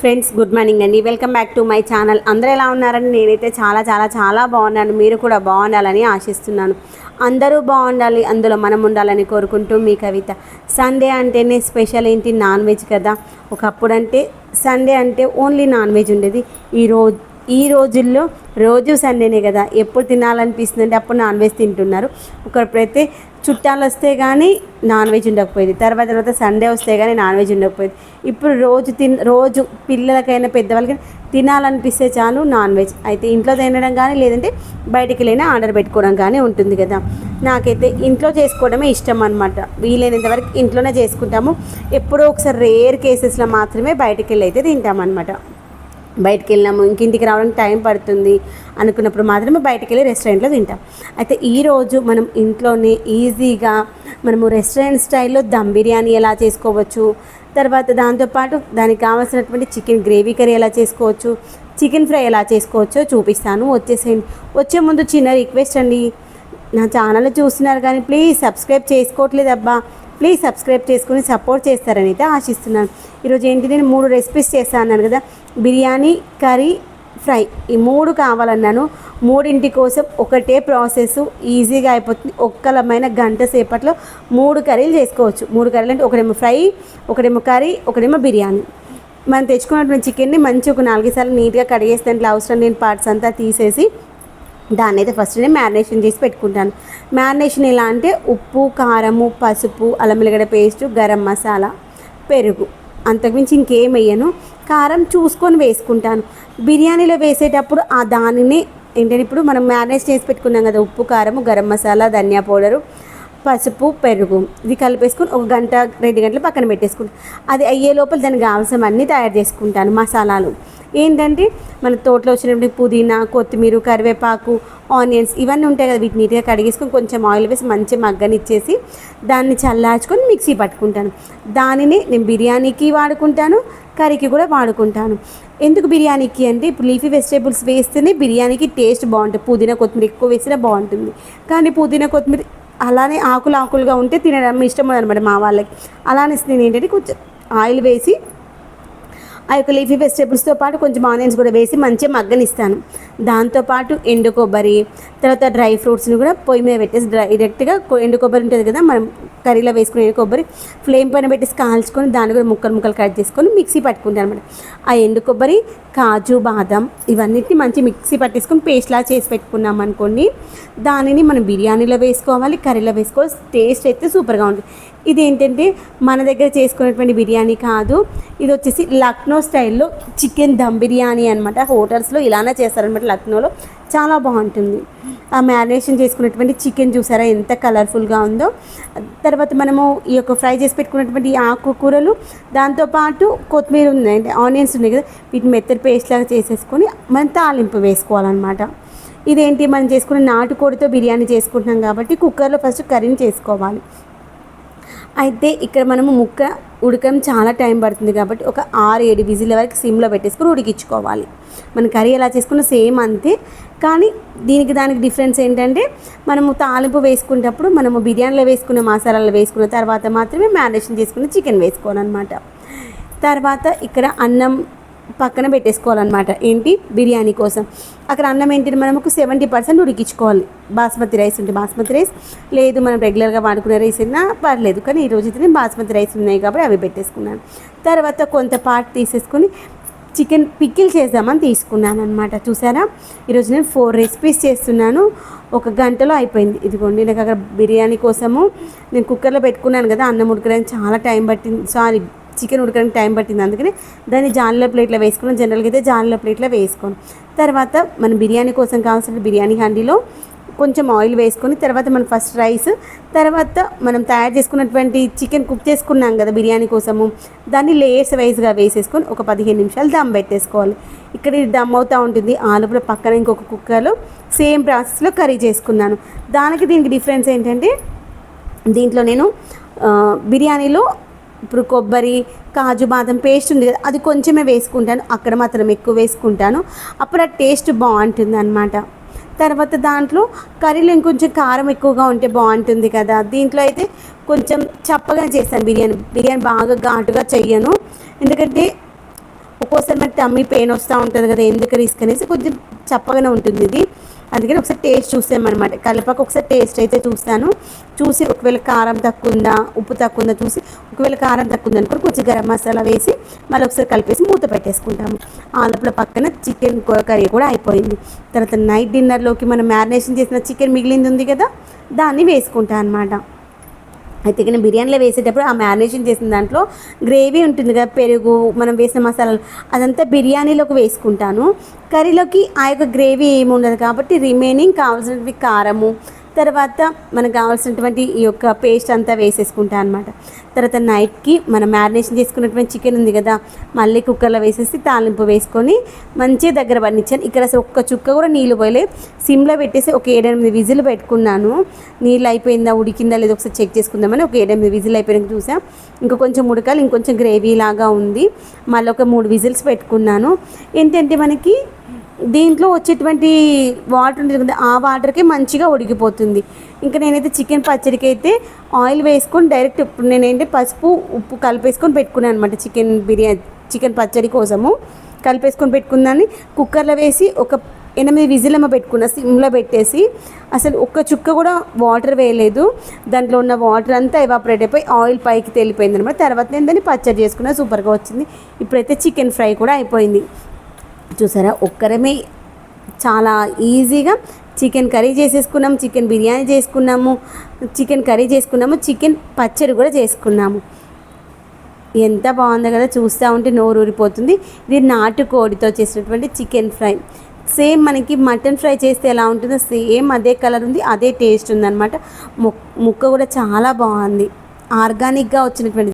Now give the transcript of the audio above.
Friends good morning అండి. Welcome back to my channel. అందరూ ఎలా ఉన్నారని నేనైతే చాలా చాలా చాలా బాగున్నాను. మీరు కూడా బాగుండాలని ఆశిస్తున్నాను. అందరూ బాగుండాలి. అందులో మనం ఉండాలని కోరుకుంటూ మీ కవిత. సండే అంటేనే స్పెషల్ ఏంటి? నాన్ వెజ్ కదా. ఒకప్పుడు అంటే సండే అంటే ఓన్లీ నాన్ వెజ్ ఉండేది. ఈ రోజు ఈ రోజుల్లో రోజు సండేనే కదా. ఎప్పుడు తినాలనిపిస్తుంది అంటే అప్పుడు నాన్ వెజ్ తింటున్నారు. ఒకరిపైతే చుట్టాలు వస్తే కానీ నాన్ వెజ్ ఉండకపోయేది. తర్వాత తర్వాత సండే వస్తే కానీ నాన్ వెజ్ ఉండకపోయేది. ఇప్పుడు రోజు తిన్ రోజు పిల్లలకైనా పెద్దవాళ్ళకైనా తినాలనిపిస్తే చాలు నాన్ వెజ్. అయితే ఇంట్లో తినడం కానీ లేదంటే బయటికి వెళ్ళినా ఆర్డర్ పెట్టుకోవడం కానీ ఉంటుంది కదా. నాకైతే ఇంట్లో చేసుకోవడమే ఇష్టం అనమాట వీలైనంత వరకు ఇంట్లోనే చేసుకుంటాము. ఎప్పుడో ఒకసారి రేర్ కేసెస్లో మాత్రమే బయటికి వెళ్ళి అయితే తింటామన్నమాట. బయటికి వెళ్ళినాము ఇంకింటికి రావడానికి టైం పడుతుంది అనుకున్నప్పుడు మాత్రమే బయటకు వెళ్ళి రెస్టారెంట్లో తింటాం. అయితే ఈరోజు మనం ఇంట్లోనే ఈజీగా మనము రెస్టారెంట్ స్టైల్లో దమ్ బిర్యానీ ఎలా చేసుకోవచ్చు తర్వాత దాంతోపాటు దానికి కావాల్సినటువంటి చికెన్ గ్రేవీ కర్రీ ఎలా చేసుకోవచ్చు చికెన్ ఫ్రై ఎలా చేసుకోవచ్చో చూపిస్తాను. వచ్చేసేయండి వచ్చే ముందు చిన్న రిక్వెస్ట్ అండి. నా ఛానల్ చూస్తున్నారు కానీ ప్లీజ్ సబ్స్క్రైబ్ చేసుకోవట్లేదు అబ్బా. ప్లీజ్ సబ్స్క్రైబ్ చేసుకుని సపోర్ట్ చేస్తారని అయితే ఆశిస్తున్నాను. ఈరోజు ఏంటి నేను మూడు రెసిపీస్ చేస్తాను అన్నాను కదా. బిర్యానీ కర్రీ ఫ్రై ఈ మూడు కావాలన్నాను. మూడింటి కోసం ఒకటే ప్రాసెస్ ఈజీగా అయిపోతుంది. ఒక్కలమైన గంట సేపట్లో మూడు కర్రీలు చేసుకోవచ్చు. మూడు కర్రీలు అంటే ఒకటేమో ఫ్రై ఒకటేమో కర్రీ ఒకటేమో బిర్యానీ. మనం తెచ్చుకున్నటువంటి చికెన్ని మంచి ఒక నాలుగు సార్లు నీట్గా కడిగేస్తే దాంట్లో అవసరం లేని పార్ట్స్ అంతా తీసేసి దాన్ని అయితే ఫస్ట్ నేను మ్యారినేషన్ చేసి పెట్టుకుంటాను. మ్యారినేషన్ ఎలా అంటే ఉప్పు కారము పసుపు అల్లం వెల్లిగడ్డ పేస్ట్ గరం మసాలా పెరుగు. అంతకుమించి ఇంకేం వేయను. కారం చూసుకొని వేసుకుంటాను. బిర్యానీలో వేసేటప్పుడు ఆ దానిని ఏంటంటే ఇప్పుడు మనం మ్యారినేట్ చేసి పెట్టుకున్నాం కదా ఉప్పు కారము గరం మసాలా ధనియా పౌడరు పసుపు పెరుగు ఇది కలిపేసుకుని ఒక గంట రెండు గంటలు పక్కన పెట్టేసుకుంటాను అది అయ్యే లోపల దానికి కావాల్సిన అన్నీ తయారు చేసుకుంటాను మసాలాలు. ఏంటంటే మన తోటలో వచ్చినటువంటి పుదీనా కొత్తిమీర కరివేపాకు ఆనియన్స్ ఇవన్నీ ఉంటాయి కదా వీటిని నీట్గా కడిగేసుకొని కొంచెం ఆయిల్ వేసి మంచి మగ్గనిచ్చేసి దాన్ని చల్లార్చుకొని మిక్సీ పట్టుకుంటాను. దానిని నేను బిర్యానీకి వాడుకుంటాను కర్రీకి కూడా వాడుకుంటాను. ఎందుకు బిర్యానీకి అంటే ఇప్పుడు లీఫీ వెజిటేబుల్స్ వేస్తేనే బిర్యానీకి టేస్ట్ బాగుంటుంది పుదీనా కొత్తిమీర ఎక్కువ వేసినా బాగుంటుంది. కానీ పుదీనా కొత్తిమీర అలానే ఆకులు ఆకులుగా ఉంటే తినడం ఇష్టం అనమాట మా వాళ్ళకి. అలానే నేను ఏంటంటే కొంచెం ఆయిల్ వేసి ఆ యొక్క లీఫీ వెజిటేబుల్స్తో పాటు కొంచెం ఆనియన్స్ కూడా వేసి మంచిగా మగ్గనిస్తాను. దాంతోపాటు ఎండు కొబ్బరి తర్వాత డ్రై ఫ్రూట్స్ని కూడా పొయ్యి మీద పెట్టేసి డైరెక్ట్గా ఎండు కొబ్బరి ఉంటుంది కదా మనం కర్రీలో వేసుకునే ఎండు కొబ్బరి ఫ్లేమ్ పైన పెట్టేసి కాల్చుకొని దాన్ని కూడా ముక్కలు ముక్కలు కట్ చేసుకొని మిక్సీ పట్టుకుంటాను అనమాట ఆ ఎండు కొబ్బరి కాజు బాదం ఇవన్నిటిని మంచి మిక్సీ పట్టేసుకొని పేస్ట్లా చేసి పెట్టుకున్నాం అనుకోండి దానిని మనం బిర్యానీలో వేసుకోవాలి కర్రీలో వేసుకోవాలి టేస్ట్ అయితే సూపర్గా ఉంటుంది. ఇది ఏంటంటే మన దగ్గర చేసుకునేటువంటి బిర్యానీ కాదు. ఇది వచ్చేసి లక్నో స్టైల్లో చికెన్ దమ్ బిర్యానీ అనమాట హోటల్స్లో ఇలానే చేస్తారనమాట లక్నోలో. చాలా బాగుంటుంది. ఆ మ్యారినేషన్ చేసుకున్నటువంటి చికెన్ చూసారా ఎంత కలర్ఫుల్గా ఉందో. తర్వాత మనము ఈ యొక్క ఫ్రై చేసి పెట్టుకున్నటువంటి ఆకుకూరలు దాంతోపాటు కొత్తిమీర ఉంది అంటే ఆనియన్స్ ఉన్నాయి కదా వీటిని మెత్తడి పేస్ట్ లాగా చేసేసుకొని మనం తాలింపు వేసుకోవాలన్నమాట. ఇదేంటి? మనం చేసుకున్న నాటుకోడితో బిర్యానీ చేసుకుంటున్నాం కాబట్టి కుక్కర్లో ఫస్ట్ కర్రీని చేసుకోవాలి. అయితే ఇక్కడ మనము ముక్క ఉడకడం చాలా టైం పడుతుంది కాబట్టి ఒక ఆరు ఏడు విజిల్ వరకు సిమ్లో పెట్టేసుకుని ఉడికించుకోవాలి. మన కర్రీ ఎలా చేసుకున్న సేమ్ అంతే. కానీ దీనికి దానికి డిఫరెన్స్ ఏంటంటే మనము తాలింపు వేసుకునేటప్పుడు మనము బిర్యానీలో వేసుకున్న మసాలాలు వేసుకున్న తర్వాత మాత్రమే మ్యారినేషన్ చేసుకున్న చికెన్ వేసుకోవాలన్నమాట. తర్వాత ఇక్కడ అన్నం పక్కన పెట్టేసుకోవాలన్నమాట. ఏంటి? బిర్యానీ కోసం. అక్కడ అన్నం ఏంటి? మనం ఒక సెవెంటీ పర్సెంట్ ఉడికించుకోవాలి. బాస్మతి రైస్ ఉంటే బాస్మతి రైస్. లేదు మనం రెగ్యులర్గా వాడుకునే రైస్ అయినా పర్లేదు. కానీ ఈ రోజు నేను బాస్మతి రైస్ ఉన్నాయి కాబట్టి అవి పెట్టేసుకున్నాను. తర్వాత కొంత పార్ట్ తీసేసుకొని చికెన్ పిక్కిల్ చేద్దామని తీసుకున్నాను అనమాట చూసారా ఈరోజు నేను ఫోర్ రెసిపీస్ చేస్తున్నాను. ఒక గంటలో అయిపోయింది. ఇదిగోండి నాకు అక్కడ బిర్యానీ కోసము నేను కుక్కర్లో పెట్టుకున్నాను కదా అన్నం ఉడకడానికి చాలా టైం పట్టింది. సారీ చికెన్ ఉడకడానికి టైం పట్టింది. అందుకని దాన్ని జాన్లో ప్లేట్లో వేసుకున్నాను జనరల్గా అయితే జాన్లో ప్లేట్లో వేసుకోను. తర్వాత మన బిర్యానీ కోసం కావాల్సిన బిర్యానీ హండీలో కొంచెం ఆయిల్ వేసుకొని తర్వాత మనం ఫస్ట్ రైస్ తర్వాత మనం తయారు చేసుకున్నటువంటి చికెన్ కుక్ చేసుకున్నాం కదా బిర్యానీ కోసము. దాన్ని లేయర్స్ వైజ్గా వేసేసుకొని ఒక పదిహేను నిమిషాలు దమ్ పెట్టేసుకోవాలి. ఇక్కడ ఇది దమ్ అవుతూ ఉంటుంది. ఆలుపుల పక్కన ఇంకొక కుక్కర్లో సేమ్ ప్రాసెస్లో కర్రీ చేసుకున్నాను. దానికి దీనికి డిఫరెన్స్ ఏంటంటే దీంట్లో నేను బిర్యానీలో ఇప్పుడు కొబ్బరి కాజు బాదం పేస్ట్ ఉంది కదా అది కొంచెమే వేసుకుంటాను. అక్కడ మాత్రం ఎక్కువ వేసుకుంటాను. అప్పుడు ఆ టేస్ట్ బాగుంటుంది అనమాట తర్వాత దాంట్లో కర్రీలో ఇంకొంచెం కారం ఎక్కువగా ఉంటే బాగుంటుంది కదా. దీంట్లో అయితే కొంచెం చప్పగా చేస్తాను బిర్యానీ. బిర్యానీ బాగా ఘాటుగా చెయ్యను. ఎందుకంటే ఒక్కోసారి టమ్మీ పెయిన్ వస్తూ ఉంటుంది కదా ఎందుకు రిస్క్ అనేసి కొంచెం చప్పగానే ఉంటుంది ఇది. అందుకని ఒకసారి టేస్ట్ చూసామన్నమాట కలపాకు ఒకసారి టేస్ట్ అయితే చూస్తాను. చూసి ఒకవేళ కారం తక్కువ ఉందా ఉప్పు తక్కువ ఉందా చూసి ఒకవేళ కారం తక్కువ ఉందనుకో కొంచెం గరం మసాలా వేసి మళ్ళీ ఒకసారి కలిపేసి మూత పెట్టేసుకుంటాము. ఆ పక్కన చికెన్ కర్రీ కూడా అయిపోయింది. తర్వాత నైట్ డిన్నర్లోకి మనం మ్యారినేషన్ చేసిన చికెన్ మిగిలింది ఉంది కదా దాన్ని వేసుకుంటా అనమాట అయితే కానీ బిర్యానీలో వేసేటప్పుడు ఆ మ్యారినేషన్ చేసిన దాంట్లో గ్రేవీ ఉంటుంది కదా పెరుగు మనం వేసిన మసాలాలు అదంతా బిర్యానీలోకి వేసుకుంటాను. కర్రీలోకి ఆ యొక్క గ్రేవీ ఏమి ఉండదు కాబట్టి రిమైనింగ్ కావాల్సినవి కారము తర్వాత మనకు కావాల్సినటువంటి ఈ యొక్క పేస్ట్ అంతా వేసేసుకుంటా అనమాట తర్వాత నైట్కి మనం మ్యారినేషన్ చేసుకున్నటువంటి చికెన్ ఉంది కదా మళ్ళీ కుక్కర్లో వేసేసి తాలింపు వేసుకొని మంచిగా దగ్గర పండించాను. ఇక్కడ అసలు ఒక్క చుక్క కూడా నీళ్ళు పోయలే. సిమ్లో పెట్టేసి ఒక ఏడెనిమిది విజిల్ పెట్టుకున్నాను. నీళ్ళు అయిపోయిందా ఉడికిందా లేదో ఒకసారి చెక్ చేసుకుందామని ఒక ఏడెనిమిది విజిల్ అయిపోయినాక చూసా. ఇంకా కొంచెం ఉడకాలి ఇంకొంచెం గ్రేవీ లాగా ఉంది. మళ్ళీ ఒక మూడు విజిల్స్ పెట్టుకున్నాను. ఏంటంటే మనకి దీంట్లో వచ్చేటువంటి వాటర్ ఉంటుంది కదా ఆ వాటర్కి మంచిగా ఉడికిపోతుంది. ఇంకా నేనైతే చికెన్ పచ్చడికి అయితే ఆయిల్ వేసుకొని డైరెక్ట్ ఇప్పుడు నేనేంటి పసుపు ఉప్పు కలిపేసుకొని పెట్టుకున్నాను అనమాట చికెన్ బిర్యానీ చికెన్ పచ్చడి కోసము. కలిపేసుకొని పెట్టుకున్నాను కుక్కర్లో వేసి ఒక ఎనిమిది విజిలమ్మ పెట్టుకున్న సిమ్లో పెట్టేసి. అసలు ఒక్క చుక్క కూడా వాటర్ వేయలేదు. దాంట్లో ఉన్న వాటర్ అంతా ఎవాపరేట్ అయిపోయి ఆయిల్ పైకి తేలిపోయింది అనమాట తర్వాత నేను దాన్ని పచ్చడి చేసుకున్నా సూపర్గా వచ్చింది. ఇప్పుడైతే చికెన్ ఫ్రై కూడా అయిపోయింది. చూసారా? ఒక్కరమే చాలా ఈజీగా చికెన్ కర్రీ చేసేసుకున్నాము చికెన్ బిర్యానీ చేసుకున్నాము చికెన్ కర్రీ చేసుకున్నాము చికెన్ పచ్చడి కూడా చేసుకున్నాము. ఎంత బాగుందో కదా చూస్తూ ఉంటే నోరు ఊరిపోతుంది. ఇది నాటుకోడితో చేసినటువంటి చికెన్ ఫ్రై. సేమ్ మనకి మటన్ ఫ్రై చేస్తే ఎలా ఉంటుందో సేమ్ అదే కలర్ ఉంది అదే టేస్ట్ ఉందన్నమాట. ముక్క కూడా చాలా బాగుంది. ఆర్గానిక్గా వచ్చినటువంటి